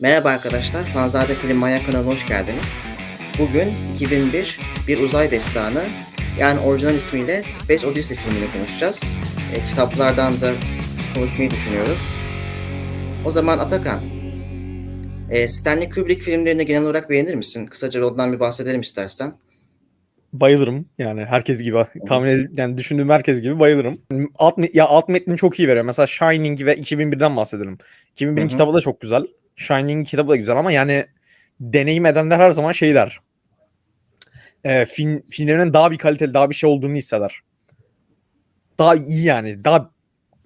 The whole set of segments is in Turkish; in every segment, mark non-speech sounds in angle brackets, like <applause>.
Merhaba arkadaşlar, Fanzade Film Manyak kanalına hoş geldiniz. Bugün 2001 Bir Uzay Destanı, yani orijinal ismiyle Space Odyssey filmini konuşacağız. E, kitaplardan da konuşmayı düşünüyoruz. O zaman Atakan, e, Stanley Kubrick filmlerini genel olarak beğenir misin? Kısaca ondan bir bahsedelim istersen. Bayılırım yani herkes gibi tahmin yani düşündüğüm herkes gibi bayılırım. Alt ya alt metni çok iyi veriyor. Mesela Shining ve 2001'den bahsedelim. 2001'in Hı hı. kitabı da çok güzel. Shining kitabı da güzel ama yani deneyim edenler her zaman şey der. Ee, film filmlerinin daha bir kaliteli, daha bir şey olduğunu hisseder. Daha iyi yani, daha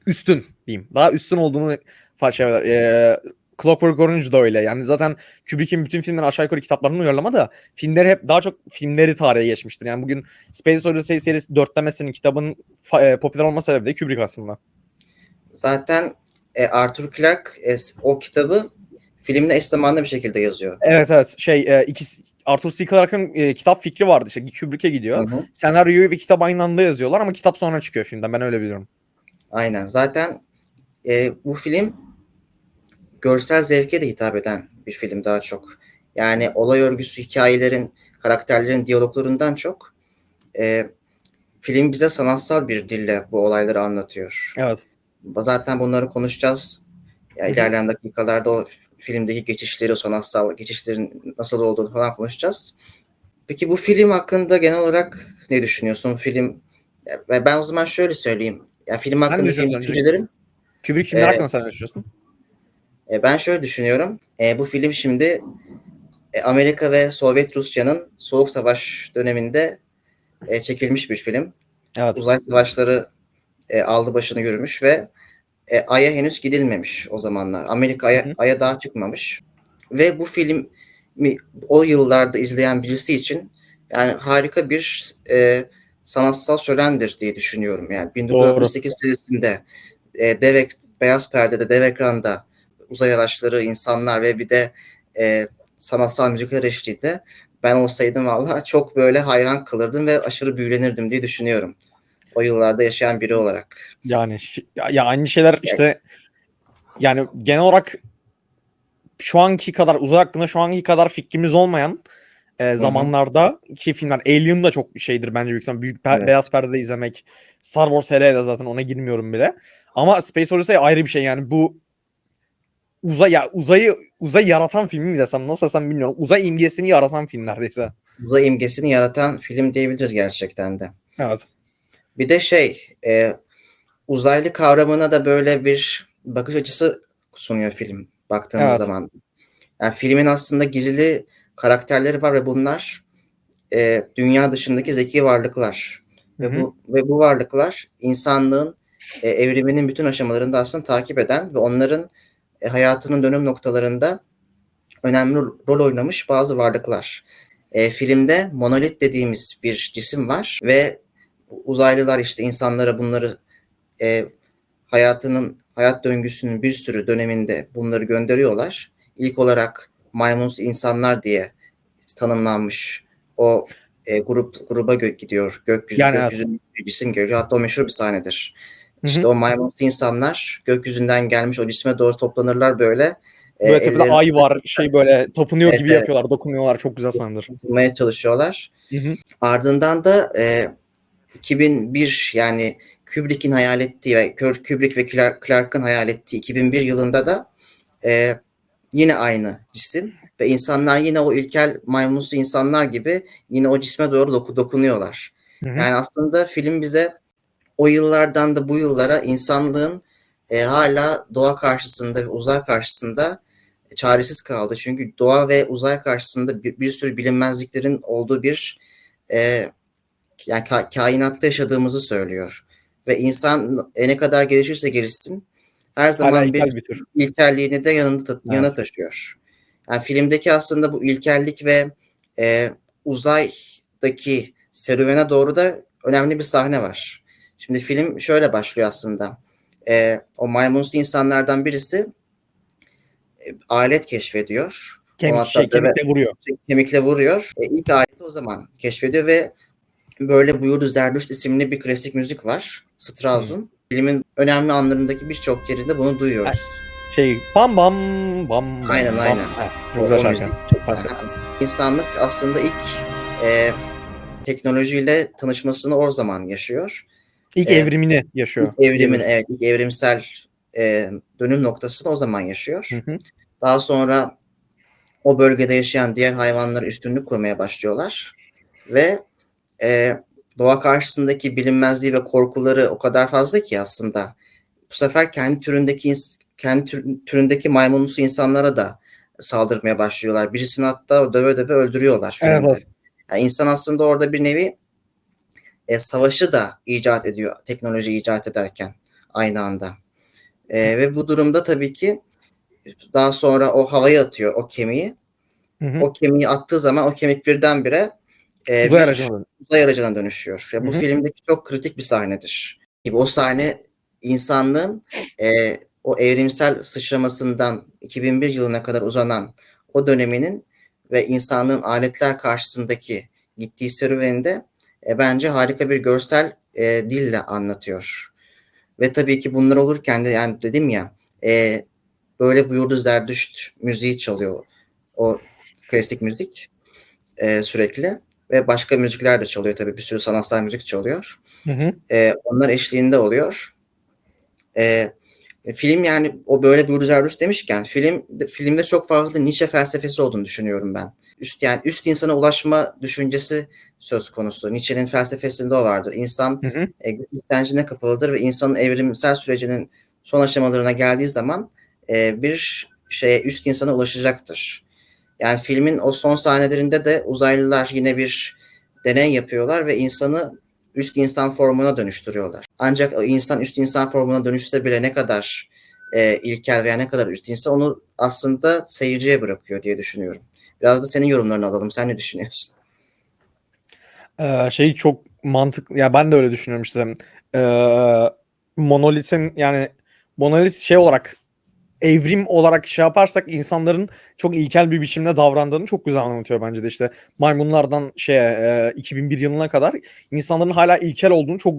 üstün diyeyim. Daha üstün olduğunu fa- şey eder. Ee, Clockwork Orange da öyle. Yani zaten Kubrick'in bütün filmleri aşağı yukarı kitaplarından uyarlama da filmleri hep daha çok filmleri tarihe geçmiştir. Yani bugün Space Odyssey serisi dörtlemesinin kitabın e, popüler olma sebebi de Kubrick aslında. Zaten e, Arthur Clarke e, o kitabı filmle eş zamanlı bir şekilde yazıyor. Evet evet şey e, ikisi Arthur C. Clarke'ın e, kitap fikri vardı işte Kubrick'e gidiyor. Hı hı. Senaryoyu ve kitap aynı anda yazıyorlar ama kitap sonra çıkıyor filmden ben öyle biliyorum. Aynen. Zaten e, bu film görsel zevke de hitap eden bir film daha çok. Yani olay örgüsü, hikayelerin, karakterlerin diyaloglarından çok e, film bize sanatsal bir dille bu olayları anlatıyor. Evet. Zaten bunları konuşacağız. Ya ilerleyen dakikalarda o filmdeki geçişleri, o sanatsal geçişlerin nasıl olduğunu falan konuşacağız. Peki bu film hakkında genel olarak ne düşünüyorsun? Film ya ben o zaman şöyle söyleyeyim. Ya film hakkında düşüncelerim Kubrick filmler Ee, hakkında sen ne düşünüyorsun? E, ben şöyle düşünüyorum. E, bu film şimdi e, Amerika ve Sovyet Rusya'nın Soğuk Savaş döneminde e, çekilmiş bir film. Evet. Uzay savaşları e, aldı başını yürümüş ve e, Ay'a henüz gidilmemiş o zamanlar. Amerika. Ay'a, Ay'a daha çıkmamış. Ve bu filmi o yıllarda izleyen birisi için yani harika bir e, sanatsal şölendir diye düşünüyorum. Yani 1968 senesinde e, dev beyaz perdede, dev ekranda uzay araçları, insanlar ve bir de e, sanatsal müzikler eşliğinde ben olsaydım valla çok böyle hayran kalırdım ve aşırı büyülenirdim diye düşünüyorum. O yıllarda yaşayan biri olarak. Yani ya, ya aynı şeyler işte yani genel olarak şu anki kadar uzay hakkında şu anki kadar fikrimiz olmayan e, zamanlarda ki filmler Alien da çok şeydir bence büyük büyük pe- Evet. beyaz perdede izlemek. Star Wars hele hele zaten ona girmiyorum bile. Ama Space Odyssey ayrı bir şey yani bu uzay ya uzayı uzay yaratan film mi desem nasıl desem bilmiyorum. Uzay imgesini yaratan film neredeyse. Uzay imgesini yaratan film diyebiliriz gerçekten de. Evet. Bir de şey, e, uzaylı kavramına da böyle bir bakış açısı sunuyor film baktığımız Evet. zaman. Yani filmin aslında gizli karakterleri var ve bunlar e, dünya dışındaki zeki varlıklar. Hı Ve bu ve bu varlıklar insanlığın e, evriminin bütün aşamalarında aslında takip eden ve onların e, hayatının dönüm noktalarında önemli rol oynamış bazı varlıklar. E, filmde monolit dediğimiz bir cisim var ve uzaylılar işte insanlara bunları e, hayatının hayat döngüsünün bir sürü döneminde bunları gönderiyorlar. İlk olarak maymunsu insanlar diye tanımlanmış o e, grup gruba gö- gidiyor. Gökyüzü Yani gökyüzünün bir cisim geliyor. Hatta o meşhur bir sahnedir. Hı hı. İşte o maymunsu insanlar gökyüzünden gelmiş o cisme doğru toplanırlar böyle. E, Böyle tepede ellerini ay var şey böyle tapınıyor Evet, gibi yapıyorlar dokunuyorlar çok güzel sahnedir. tutmaya çalışıyorlar. Hı hı. Ardından da e, 2001 yani Kubrick'in hayal ettiği ve Kubrick ve Clark- Clark'ın hayal ettiği 2001 yılında da e, yine aynı cisim ve insanlar yine o ilkel maymunsu insanlar gibi yine o cisme doğru doku- dokunuyorlar. Hı hı. Yani aslında film bize o yıllardan da bu yıllara insanlığın e, hala doğa karşısında ve uzay karşısında çaresiz kaldı. Çünkü doğa ve uzay karşısında bir, bir sürü bilinmezliklerin olduğu bir e, yani ka- kainatta yaşadığımızı söylüyor. Ve insan e, ne kadar gelişirse gelişsin her Hala zaman bir bir tür. ilkelliğini de yanında ta- Evet. yana taşıyor. Yani filmdeki aslında bu ilkellik ve e, uzaydaki serüvene doğru da önemli bir sahne var. Şimdi film şöyle başlıyor aslında. E, o maymunsu insanlardan birisi e, alet keşfediyor. Kemik, şey, kemikle vuruyor. Kemikle vuruyor. E, ilk aleti o zaman keşfediyor ve böyle Buyurdu Zerdüşt isimli bir klasik müzik var. Strauss'un. Filmin önemli anlarındaki birçok yerinde bunu duyuyoruz. Şey bam bam bam. Aynen, bam. aynen. Ha, çok güzel şarkı. Çok. İnsanlık aslında ilk e, teknolojiyle tanışmasını o zaman yaşıyor. İlk Ee, evrimini yaşıyor. İlk evrimin evet ilk evrimsel e, dönüm noktasını o zaman yaşıyor. Hı hı. Daha sonra o bölgede yaşayan diğer hayvanlara üstünlük kurmaya başlıyorlar ve e, doğa karşısındaki bilinmezliği ve korkuları o kadar fazla ki aslında bu sefer kendi türündeki kendi tür- türündeki maymunlusu insanlara da saldırmaya başlıyorlar. Birisini hatta döve döve öldürüyorlar. Filmde. evet. Yani insan aslında orada bir nevi e, savaşı da icat ediyor teknoloji icat ederken aynı anda. E, ve bu durumda tabii ki daha sonra o havaya atıyor o kemiği. Hı hı. O kemiği attığı zaman o kemik birdenbire e, Uzay aracına uzay aracına dönüşüyor. Ya bu Hı hı. filmdeki çok kritik bir sahnedir. Gibi o sahne insanlığın e, o evrimsel sıçramasından 2001 yılına kadar uzanan o döneminin ve insanlığın aletler karşısındaki gittiği serüveninde e, bence harika bir görsel e, dille anlatıyor. Ve tabii ki bunlar olurken de yani dedim ya e, böyle buyurdu Zerdüşt müziği çalıyor. O klasik müzik e, sürekli ve başka müzikler de çalıyor tabii bir sürü sanatsal müzik çalıyor. Hı hı. E, onlar eşliğinde oluyor. E, film yani o böyle bir Zerdüşt demişken film filmde çok fazla Nietzsche felsefesi olduğunu düşünüyorum ben. Üst yani üst insana ulaşma düşüncesi söz konusu. Nietzsche'nin felsefesinde o vardır. İnsan Hı hı. e, güç kapılıdır ve insanın evrimsel sürecinin son aşamalarına geldiği zaman e, bir şeye üst insana ulaşacaktır. Yani filmin o son sahnelerinde de uzaylılar yine bir deney yapıyorlar ve insanı üst insan formuna dönüştürüyorlar. Ancak o insan üst insan formuna dönüşse bile ne kadar e, ilkel veya ne kadar üst insan onu aslında seyirciye bırakıyor diye düşünüyorum. Biraz da senin yorumlarını alalım. Sen ne düşünüyorsun? Ee, şey çok mantıklı. Ya ben de öyle düşünüyorum işte. Ee, Monolith'in yani Monolith şey olarak evrim olarak şey yaparsak insanların çok ilkel bir biçimde davrandığını çok güzel anlatıyor bence de işte maymunlardan şeye e, 2001 yılına kadar insanların hala ilkel olduğunu çok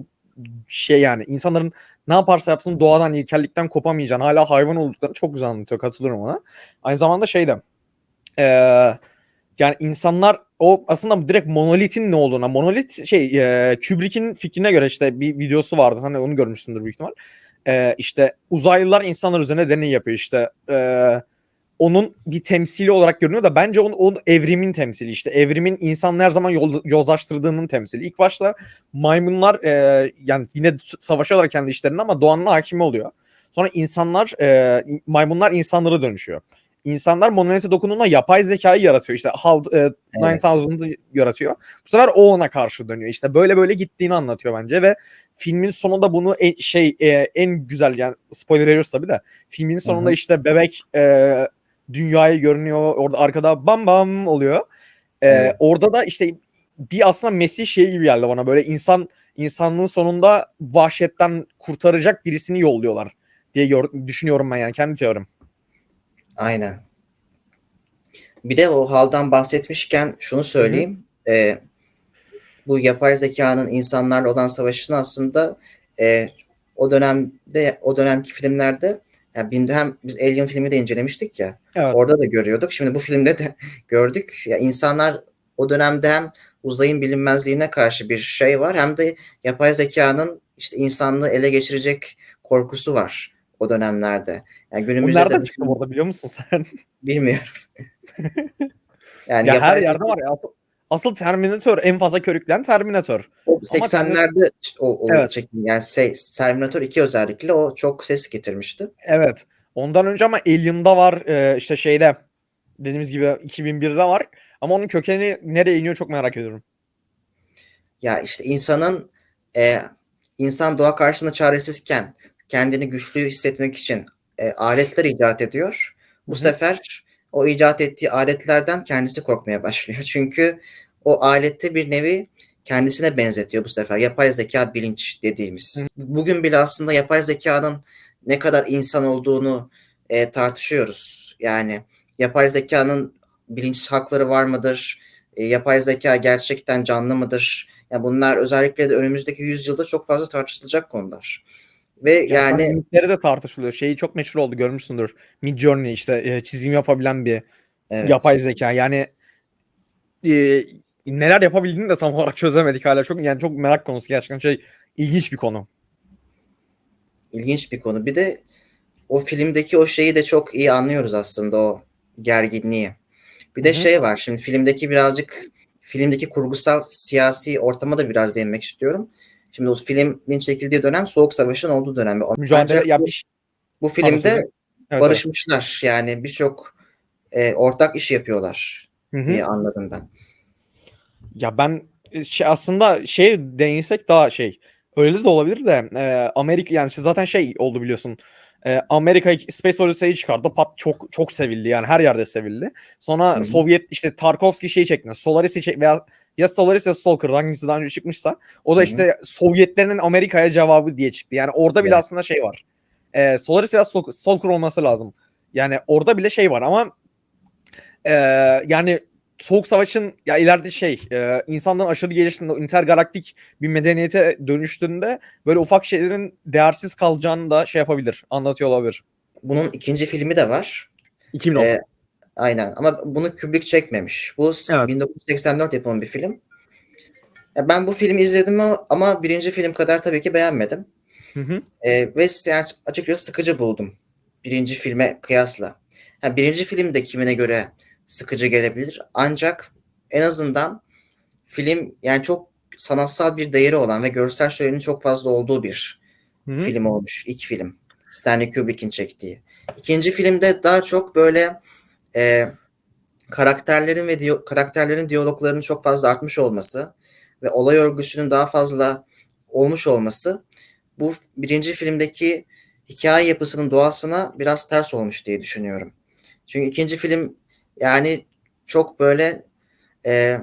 şey yani insanların ne yaparsa yapsın doğadan ilkellikten kopamayacağını hala hayvan olduklarını çok güzel anlatıyor katılıyorum ona. Aynı zamanda şey de e, yani insanlar o aslında direkt monolitin ne olduğuna monolit şey e, Kubrick'in fikrine göre işte bir videosu vardı hani onu görmüşsündür büyük ihtimal. E, işte uzaylılar insanlar üzerine deney yapıyor işte e, onun bir temsili olarak görünüyor da bence onun, onun evrimin temsili işte evrimin insanlığı her zaman yol, yozlaştırdığının temsili. İlk başta maymunlar e, yani yine savaşıyorlar kendi işlerinde ama doğanın hakimi oluyor. Sonra insanlar e, maymunlar insanlara dönüşüyor. İnsanlar monolite dokunduğunda yapay zekayı yaratıyor. İşte HAL e, Evet. 9000'ı yaratıyor. Bu sefer o ona karşı dönüyor. İşte böyle böyle gittiğini anlatıyor bence ve filmin sonunda bunu en, şey e, en güzel yani spoiler veriyoruz tabii de filmin sonunda hı. işte bebek e, dünyayı görünüyor. Orada arkada bam bam oluyor. E, Evet. Orada da işte bir aslında Mesih şey gibi geldi bana böyle insan insanlığın sonunda vahşetten kurtaracak birisini yolluyorlar diye düşünüyorum ben yani kendi teorim. Aynen. Bir de o haldan bahsetmişken şunu söyleyeyim. Ee, bu yapay zekanın insanlarla olan savaşını aslında e, o dönemde o dönemki filmlerde yani hem biz Alien filmi de incelemiştik ya. Evet. Orada da görüyorduk. Şimdi bu filmde de <laughs> gördük. Ya insanlar o dönemde hem uzayın bilinmezliğine karşı bir şey var hem de yapay zekanın işte insanlığı ele geçirecek korkusu var o dönemlerde. Yani günümüzde nereden de çıktı bu arada biliyor musun sen? <laughs> bilmiyorum. <laughs> yani ya her yerde var ya. Asıl, asıl Terminator en fazla körükleyen Terminator. O 80'lerde ç- o, o Evet. çekim yani şey, Terminator 2 özellikle o çok ses getirmişti. Evet. Ondan önce ama Alien'da var e, işte şeyde dediğimiz gibi 2001'de var. Ama onun kökeni nereye iniyor çok merak ediyorum. Ya işte insanın e, insan doğa karşısında çaresizken kendini güçlü hissetmek için e, aletler icat ediyor. Bu Hı sefer o icat ettiği aletlerden kendisi korkmaya başlıyor. <laughs> Çünkü o alette bir nevi kendisine benzetiyor bu sefer. Yapay zeka bilinç dediğimiz. Bugün bile aslında yapay zekanın ne kadar insan olduğunu e, tartışıyoruz. Yani yapay zekanın bilinç hakları var mıdır? E, yapay zeka gerçekten canlı mıdır? Ya bunlar özellikle de önümüzdeki yüzyılda çok fazla tartışılacak konular. Ve Yani yani mimikleri de tartışılıyor. Şeyi çok meşhur oldu görmüşsündür. Midjourney işte e, çizim yapabilen bir evet. yapay zeka. Yani e, neler yapabildiğini de tam olarak çözemedik hala. Çok yani çok merak konusu gerçekten şey ilginç bir konu. ilginç bir konu. Bir de o filmdeki o şeyi de çok iyi anlıyoruz aslında o gerginliği. Bir de Hı hı. şey var şimdi filmdeki birazcık filmdeki kurgusal siyasi ortama da biraz değinmek istiyorum. Şimdi o filmin çekildiği dönem Soğuk Savaş'ın olduğu dönem. Mücadele Ancak ya bu, filmde Evet, evet. barışmışlar. Yani birçok e, ortak iş yapıyorlar Hı hı. diye anladım ben. Ya ben e, şey aslında şey değinsek daha şey öyle de olabilir de e, Amerika yani zaten şey oldu biliyorsun. E, Amerika Space Odyssey'i çıkardı. Pat çok çok sevildi yani her yerde sevildi. Sonra Hı hı. Sovyet işte Tarkovski şeyi çekti. Solaris'i çek veya ya Solaris ya Stalker hangisi daha önce çıkmışsa o da işte Sovyetlerin Amerika'ya cevabı diye çıktı. Yani orada bile Evet. aslında şey var. E, Solaris veya Stalker, olması lazım. Yani orada bile şey var ama e, yani Soğuk Savaş'ın ya ileride şey e, insanların aşırı geliştiğinde intergalaktik bir medeniyete dönüştüğünde böyle ufak şeylerin değersiz kalacağını da şey yapabilir. Anlatıyor olabilir. Bunun ikinci filmi de var. 2010. E, aynen ama bunu Kubrick çekmemiş. Bu Evet. 1984 yapımı bir film. Ya ben bu filmi izledim ama, ama birinci film kadar tabii ki beğenmedim. Hı hı. E, ve yani açıkçası sıkıcı buldum. Birinci filme kıyasla. Ha, birinci film de kimine göre sıkıcı gelebilir. Ancak en azından film yani çok sanatsal bir değeri olan ve görsel şölenin çok fazla olduğu bir Hı hı. film olmuş. İlk film. Stanley Kubrick'in çektiği. İkinci filmde daha çok böyle e, karakterlerin ve diyo- karakterlerin diyaloglarının çok fazla artmış olması ve olay örgüsünün daha fazla olmuş olması bu birinci filmdeki hikaye yapısının doğasına biraz ters olmuş diye düşünüyorum. Çünkü ikinci film yani çok böyle e,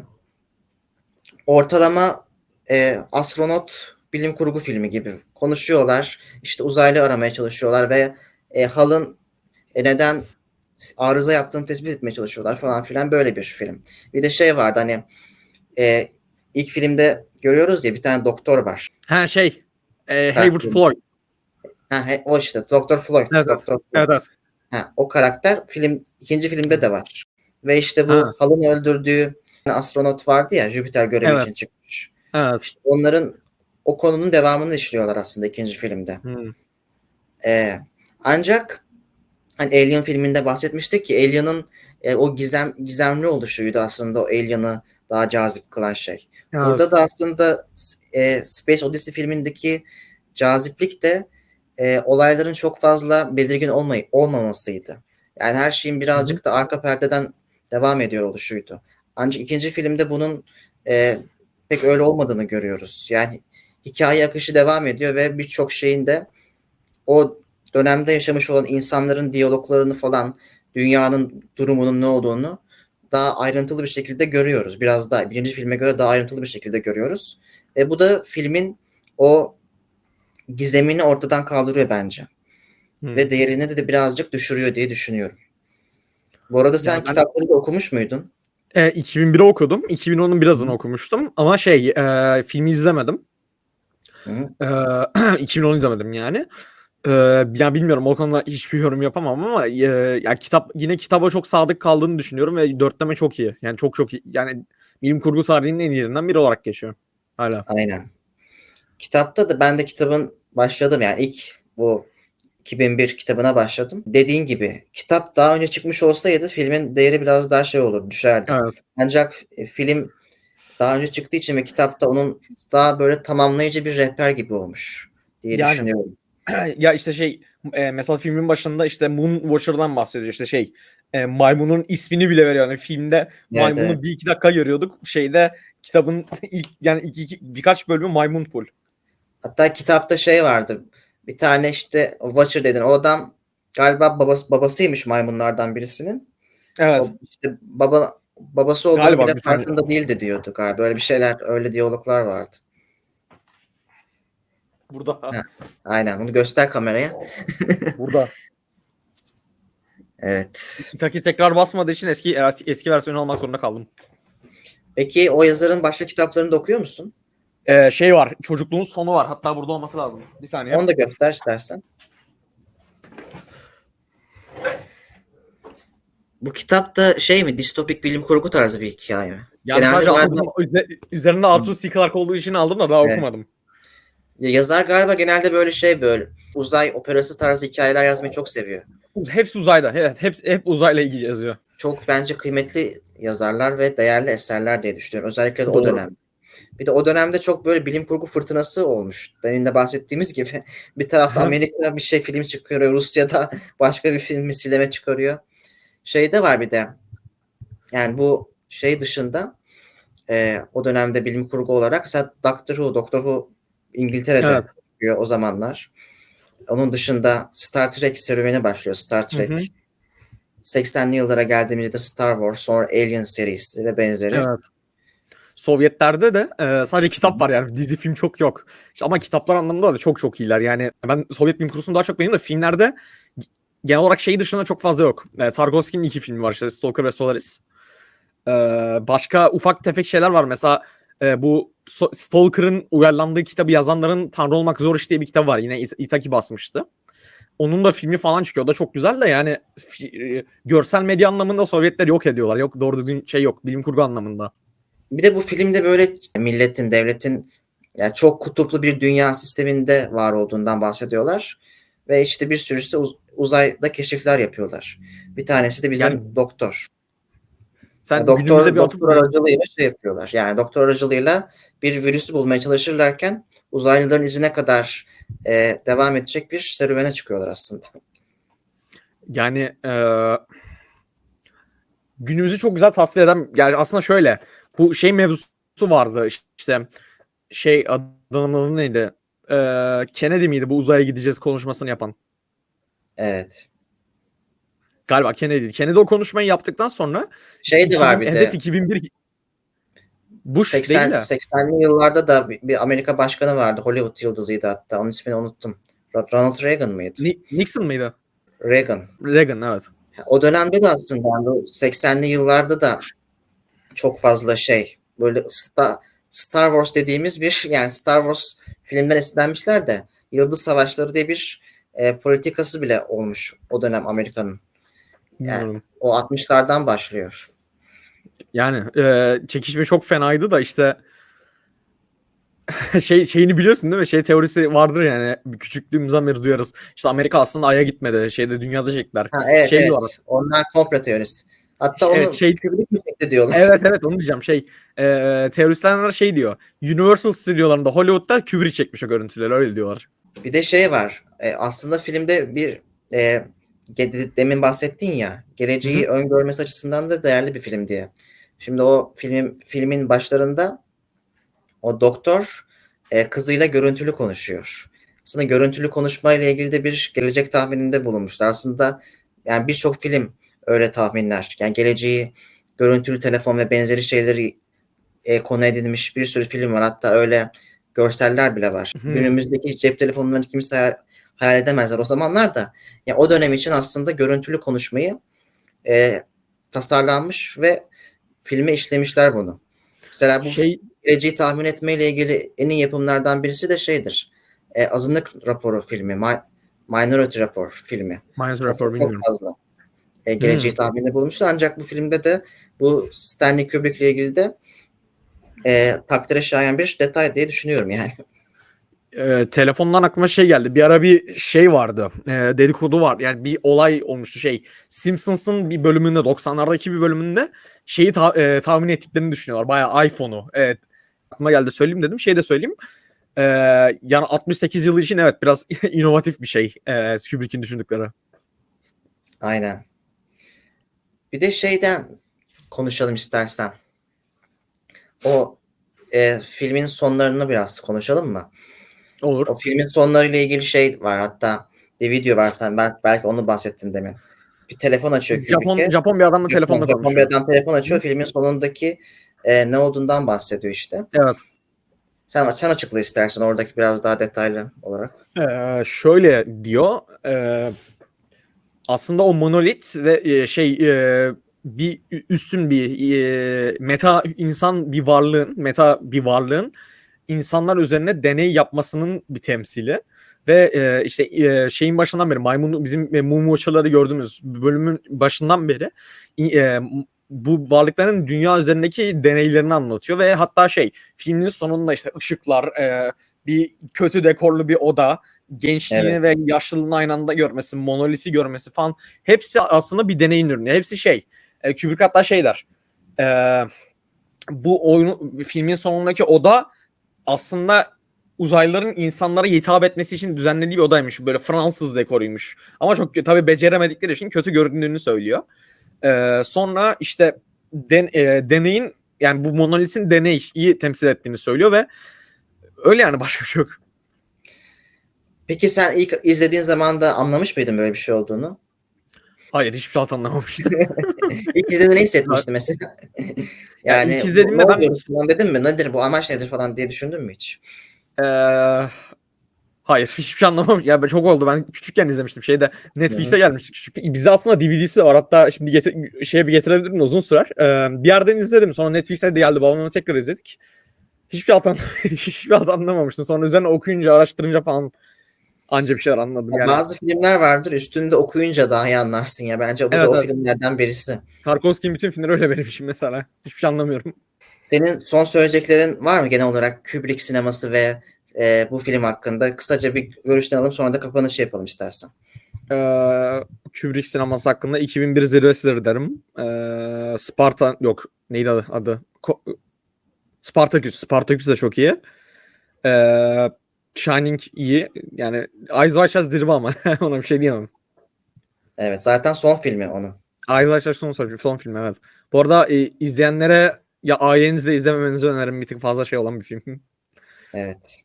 ortalama e, astronot bilim kurgu filmi gibi konuşuyorlar. İşte uzaylı aramaya çalışıyorlar ve e, halın e, neden arıza yaptığını tespit etmeye çalışıyorlar falan filan böyle bir film. Bir de şey vardı hani e, ilk filmde görüyoruz ya bir tane doktor var. Ha şey e, Hayward film. Floyd. Ha, he- o işte Doktor Floyd. Evet. Doktor Floyd. Evet, evet. Ha, o karakter film ikinci filmde de var. Ve işte bu Ha. halın öldürdüğü astronot vardı ya Jüpiter görevi Evet. için çıkmış. Evet. İşte onların o konunun devamını işliyorlar aslında ikinci filmde. Hı. Ee, ancak hani Alien filminde bahsetmiştik ki Alien'ın e, o gizem gizemli oluşuydu aslında o Alien'ı daha cazip kılan şey. Burada Evet. da aslında e, Space Odyssey filmindeki caziplik de e, olayların çok fazla belirgin olmay olmamasıydı. Yani her şeyin birazcık da arka perdeden devam ediyor oluşuydu. Ancak ikinci filmde bunun e, pek öyle olmadığını görüyoruz. Yani hikaye akışı devam ediyor ve birçok şeyin de o dönemde yaşamış olan insanların diyaloglarını falan dünyanın durumunun ne olduğunu daha ayrıntılı bir şekilde görüyoruz. Biraz daha birinci filme göre daha ayrıntılı bir şekilde görüyoruz. Ve bu da filmin o gizemini ortadan kaldırıyor bence. Hı. Ve değerini de, birazcık düşürüyor diye düşünüyorum. Bu arada sen Ya ben- kitapları da okumuş muydun? E, 2001'i okudum. 2010'un birazını okumuştum. Ama şey e, filmi izlemedim. Hı. E, <clears throat> 2010 izlemedim yani. E, ya bilmiyorum o konuda hiçbir yorum yapamam ama e, ya kitap yine kitaba çok sadık kaldığını düşünüyorum ve dörtleme çok iyi. Yani çok çok iyi. Yani bilim kurgu tarihinin en iyilerinden biri olarak geçiyor. Hala. Aynen. Kitapta da ben de kitabın başladım yani ilk bu 2001 kitabına başladım. Dediğin gibi kitap daha önce çıkmış olsaydı filmin değeri biraz daha şey olur, düşerdi. Evet. Ancak film daha önce çıktığı için ve kitapta onun daha böyle tamamlayıcı bir rehber gibi olmuş diye Yani. düşünüyorum. <clears throat> ya işte şey e, mesela filmin başında işte Moon Watcher'dan bahsediyor işte şey e, maymunun ismini bile veriyor. Yani filmde maymunu evet. bir iki dakika görüyorduk. Şeyde kitabın <laughs> ilk yani iki, iki- birkaç bölümü maymun full. Hatta kitapta şey vardı. Bir tane işte Watcher dedin. O adam galiba babası babasıymış maymunlardan birisinin. Evet. O işte baba babası olduğunu Galiba bile farkında değildi diyordu galiba. Öyle bir şeyler, öyle diyaloglar vardı. Burada. Ha. Aynen. Bunu göster kameraya. <laughs> Burada. Evet. Taki tekrar basmadığı için eski eski versiyonu almak zorunda kaldım. Peki o yazarın başka kitaplarını da okuyor musun? Ee, şey var. Çocukluğun sonu var. Hatta burada olması lazım. Bir saniye. Onu da göster istersen. Bu kitap da şey mi? Distopik bilim kurgu tarzı bir hikaye mi? Yani Genelde sadece aldım. Üze- Üzerinde Arthur C. Clarke olduğu için aldım da daha Evet. okumadım. Ya Yazar galiba genelde böyle şey böyle uzay operası tarzı hikayeler yazmayı çok seviyor. Hepsi uzayda. Evet, hepsi hep uzayla ilgili yazıyor. Çok bence kıymetli yazarlar ve değerli eserler diye düşünüyorum. Özellikle de o dönem. Bir de o dönemde çok böyle bilim kurgu fırtınası olmuş. Demin de bahsettiğimiz gibi <laughs> bir tarafta. Amerika bir şey film çıkarıyor, Rusya'da başka bir film misileme çıkarıyor. Şeyde var bir de yani bu şey dışında e, o dönemde bilim kurgu olarak mesela Doctor Who, Doctor Who İngiltere'de Evet. çıkıyor o zamanlar. Onun dışında Star Trek serüveni başlıyor. Star Trek. Hı hı. 80'li yıllara geldiğimizde de Star Wars, sonra Alien serisi ve benzeri. Evet. Sovyetlerde de e, sadece kitap var yani dizi film çok yok. İşte ama kitaplar anlamında da çok çok iyiler. Yani ben Sovyet bilim kurgusunu daha çok beğeniyorum da filmlerde genel olarak şey dışında çok fazla yok. E, Tarkovski'nin iki filmi var işte Stalker ve Solaris. E, başka ufak tefek şeyler var. Mesela e, bu Stalker'ın uyarlandığı kitabı yazanların Tanrı Olmak Zor İş diye bir kitap var. Yine It- Itaki basmıştı. Onun da filmi falan çıkıyor. O da çok güzel de yani e, görsel medya anlamında Sovyetler yok ediyorlar. Yok doğru düzgün şey yok bilim kurgu anlamında. Bir de bu filmde böyle milletin, devletin yani çok kutuplu bir dünya sisteminde var olduğundan bahsediyorlar. Ve işte bir sürüsü de uz- uzayda keşifler yapıyorlar. Bir tanesi de bizim Yani- doktor. Sen doktor, bir doktor aracılığıyla şey yapıyorlar. Yani doktor aracılığıyla bir virüsü bulmaya çalışırlarken uzaylıların izine kadar e, devam edecek bir serüvene çıkıyorlar aslında. Yani eee, günümüzü çok güzel tasvir eden yani aslında şöyle bu şey mevzusu vardı işte şey adamın adı neydi? Eee, Kennedy miydi bu uzaya gideceğiz konuşmasını yapan? Evet. Galiba Kennedy'ydi. Kennedy o konuşmayı yaptıktan sonra işte Şey de var 2000 bir de. hedef 2001 Bush 80, değil de. 80'li yıllarda da bir, bir Amerika başkanı vardı. Hollywood yıldızıydı hatta. Onun ismini unuttum. Ronald Reagan mıydı? Ni- Nixon mıydı? Reagan. Reagan evet. O dönemde de aslında yani bu 80'li yıllarda da çok fazla şey böyle Star, Star Wars dediğimiz bir <laughs> yani Star Wars filmden esinlenmişler de Yıldız Savaşları diye bir e, politikası bile olmuş o dönem Amerika'nın. Yani o 60'lardan başlıyor. Yani eee, çekişme çok fenaydı da işte <laughs> şey şeyini biliyorsun değil mi? Şey teorisi vardır yani küçüklüğümüzden beri duyarız. İşte Amerika aslında Ay'a gitmedi. Şeyde dünyada çektiler. Ha, evet Şey evet. diyorlar. Onlar komplo teorisi. Hatta Evet, onu şey- mi çekti diyorlar. evet evet onu diyeceğim. Şey eee teoristler şey diyor. Universal stüdyolarında Hollywood'da Kubrick çekmiş o görüntüleri öyle diyorlar. Bir de şey var. e, aslında filmde bir e, demin bahsettin ya geleceği öngörmesi açısından da değerli bir film diye. Şimdi o filmin filmin başlarında o doktor e, kızıyla görüntülü konuşuyor. Aslında görüntülü konuşmayla ilgili de bir gelecek tahmininde bulunmuşlar. Aslında yani birçok film öyle tahminler. Yani geleceği görüntülü telefon ve benzeri şeyleri e, konu edilmiş bir sürü film var. Hatta öyle görseller bile var. Hı. Günümüzdeki cep telefonlarını kimse hayal, edemezler o zamanlar da. Yani o dönem için aslında görüntülü konuşmayı e, tasarlanmış ve filme işlemişler bunu. Mesela bu Şey geleceği tahmin etmeyle ilgili en iyi yapımlardan birisi de şeydir. E, azınlık raporu filmi, Mi- Minority Report filmi. Çok Refer bilmiyorum. fazla e, geleceği tahmini bulmuşlar. Ancak bu filmde de bu Stanley Kubrick'le ilgili de e, takdire şayan bir detay diye düşünüyorum yani. <laughs> Ee, telefondan aklıma şey geldi. Bir ara bir şey vardı. Ee, dedikodu var. Yani bir olay olmuştu şey. Simpsons'ın bir bölümünde 90'lardaki bir bölümünde şeyi ta- e, tahmin ettiklerini düşünüyorlar. Bayağı iPhone'u. Evet. Aklıma geldi söyleyeyim dedim. Şey de söyleyeyim. Ee, yani 68 yılı için evet biraz <laughs> inovatif bir şey. E, Kubrick'in düşündükleri. Aynen. Bir de şeyden konuşalım istersen. O e, filmin sonlarını biraz konuşalım mı? Olur. O filmin sonlarıyla ilgili şey var. Hatta bir video var sen ben belki onu bahsettin demin. Bir telefon açıyor Japon. Japon bir adamla telefonla Japon bir konuşuyor. adam telefon açıyor. Filmin sonundaki e, ne olduğundan bahsediyor işte. Evet. Sen, sen açıkla istersen oradaki biraz daha detaylı olarak. Ee, şöyle diyor. e, aslında o monolit ve e, şey e, bir üstün bir e, meta insan bir varlığın, meta bir varlığın insanlar üzerine deney yapmasının bir temsili ve e, işte e, şeyin başından beri maymun bizim e, mum watcher'ları gördüğümüz bölümün başından beri e, bu varlıkların dünya üzerindeki deneylerini anlatıyor ve hatta şey filmin sonunda işte ışıklar e, bir kötü dekorlu bir oda gençliğini Evet. ve yaşlılığını aynı anda görmesi, monoliti görmesi falan hepsi aslında bir deneyin ürünü. Hepsi şey. E, Kubrick hatta şey der. E, bu oyun filmin sonundaki oda aslında uzaylıların insanlara hitap etmesi için düzenlediği bir odaymış. Böyle Fransız dekoruymuş. Ama çok tabii beceremedikleri için kötü göründüğünü söylüyor. E, sonra işte den, e, deneyin yani bu monolitin deneyi temsil ettiğini söylüyor ve öyle yani <laughs> başka bir şey yok. Peki sen ilk izlediğin zaman da anlamış mıydın böyle bir şey olduğunu? Hayır hiçbir şey anlamamıştım. <laughs> İlk <laughs> izlediğinde ne hissetmiştin mesela? <laughs> Ya yani ilk izlediğimde ben- falan dedin mi? Nedir bu amaç nedir falan diye düşündün mü hiç? Ee, hayır hiçbir şey anlamamış. Ya çok oldu. Ben küçükken izlemiştim. Şeyde Netflix'e gelmiştik küçükken. Bizde aslında DVD'si de var. Hatta şimdi getir, şeye bir getirebilirim uzun sürer. Ee, bir yerden izledim. Sonra Netflix'e de geldi. Babamla tekrar izledik. Hiçbir an- <laughs> hiçbir alt anlamamıştım. Sonra üzerine okuyunca, araştırınca falan anca bir şeyler anladım. Yani Bazı filmler vardır üstünde okuyunca daha iyi anlarsın ya. Bence bu Evet, da o evet. filmlerden birisi. Tarkovski'nin bütün filmleri öyle benim için mesela. Hiçbir şey anlamıyorum. Senin son söyleyeceklerin var mı genel olarak Kubrick sineması ve e, bu film hakkında? Kısaca bir görüşlerini alalım sonra da kapanışı yapalım istersen. Ee, Kubrick sineması hakkında 2001 zirvesidir derim. Ee, Sparta yok neydi adı? adı? Ko- Spartaküs. Spartaküs de çok iyi. Ee, Shining iyi. Yani Eyes Wide Shut zirve ama <laughs> ona bir şey diyemem. Evet zaten son filmi onun. Eyes Wide Shut son, son, son film evet. Bu arada e, izleyenlere ya ailenizle izlememenizi öneririm. Bir tık fazla şey olan bir film. <laughs> Evet.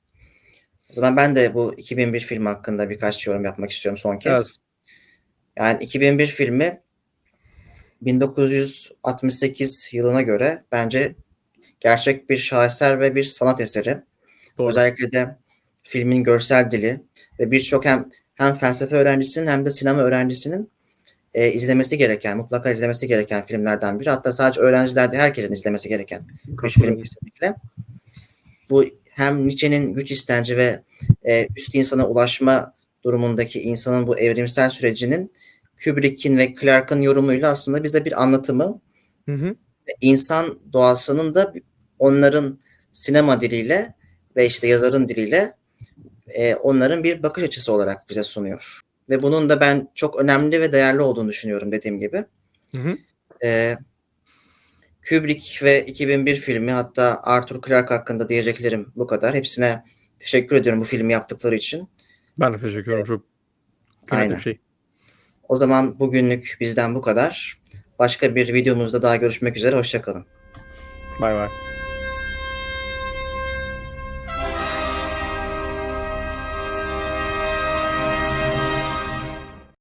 O zaman ben de bu 2001 filmi hakkında birkaç yorum yapmak istiyorum son kez. Evet. Yani 2001 filmi 1968 yılına göre bence gerçek bir şaheser ve bir sanat eseri. Doğru. Özellikle de filmin görsel dili ve birçok hem hem felsefe öğrencisinin hem de sinema öğrencisinin e, izlemesi gereken, mutlaka izlemesi gereken filmlerden biri. Hatta sadece öğrenciler değil, herkesin izlemesi gereken bir film kesinlikle. Bu hem Nietzsche'nin güç istenci ve e, üst insana ulaşma durumundaki insanın bu evrimsel sürecinin Kubrick'in ve Clarke'ın yorumuyla aslında bize bir anlatımı Hı hı. insan doğasının da onların sinema diliyle ve işte yazarın diliyle e, onların bir bakış açısı olarak bize sunuyor. Ve bunun da ben çok önemli ve değerli olduğunu düşünüyorum dediğim gibi. Hı hı. E, Kubrick ve 2001 filmi hatta Arthur Clarke hakkında diyeceklerim bu kadar. Hepsine teşekkür ediyorum bu filmi yaptıkları için. Ben de teşekkür ederim. Çok kıymetli Aynen. şey. O zaman bugünlük bizden bu kadar. Başka bir videomuzda daha görüşmek üzere. Hoşçakalın. Bay bay.